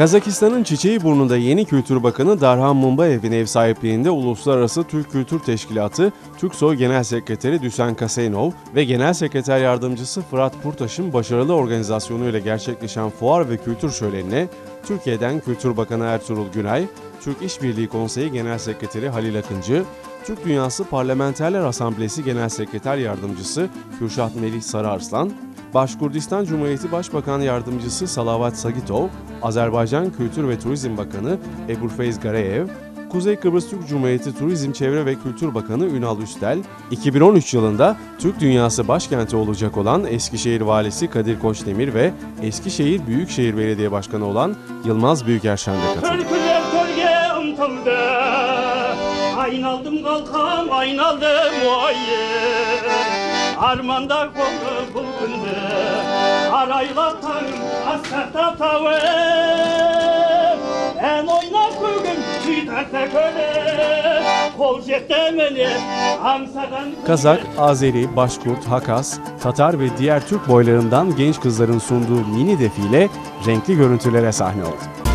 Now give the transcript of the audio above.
Kazakistan'ın Çiçeğiburnu'nda yeni Kültür Bakanı Darhan Mumbayev'in ev sahipliğinde Uluslararası Türk Kültür Teşkilatı, Türksoy Genel Sekreteri Düsen Kaseynov ve Genel Sekreter Yardımcısı Fırat Purtaş'ın başarılı organizasyonuyla gerçekleşen fuar ve kültür şölenine Türkiye'den Kültür Bakanı Ertuğrul Günay, Türk İşbirliği Konseyi Genel Sekreteri Halil Akıncı, Türk Dünyası Parlamenterler Asamblesi Genel Sekreter Yardımcısı Kürşat Melih Sarıarslan, Başkurdistan Cumhuriyeti Başbakan Yardımcısı Salavat Sagitov, Azerbaycan Kültür ve Turizm Bakanı Ebulfeyz Gareyev, Kuzey Kıbrıs Türk Cumhuriyeti Turizm Çevre ve Kültür Bakanı Ünal Üstel, 2013 yılında Türk Dünyası başkenti olacak olan Eskişehir Valisi Kadir Koçdemir ve Eskişehir Büyükşehir Belediye Başkanı olan Yılmaz Büyükerşen de katıldı. Aynaldım kalkam aynaldım Armanda kolu bulgundu Araylatan askerta tavu En oynak bugün çiğderte köle Kol jettemeli Hamsadan Kazak, Azeri, Başkurt, Hakas, Tatar ve diğer Türk boylarından genç kızların sunduğu mini defile renkli görüntülere sahne oldu.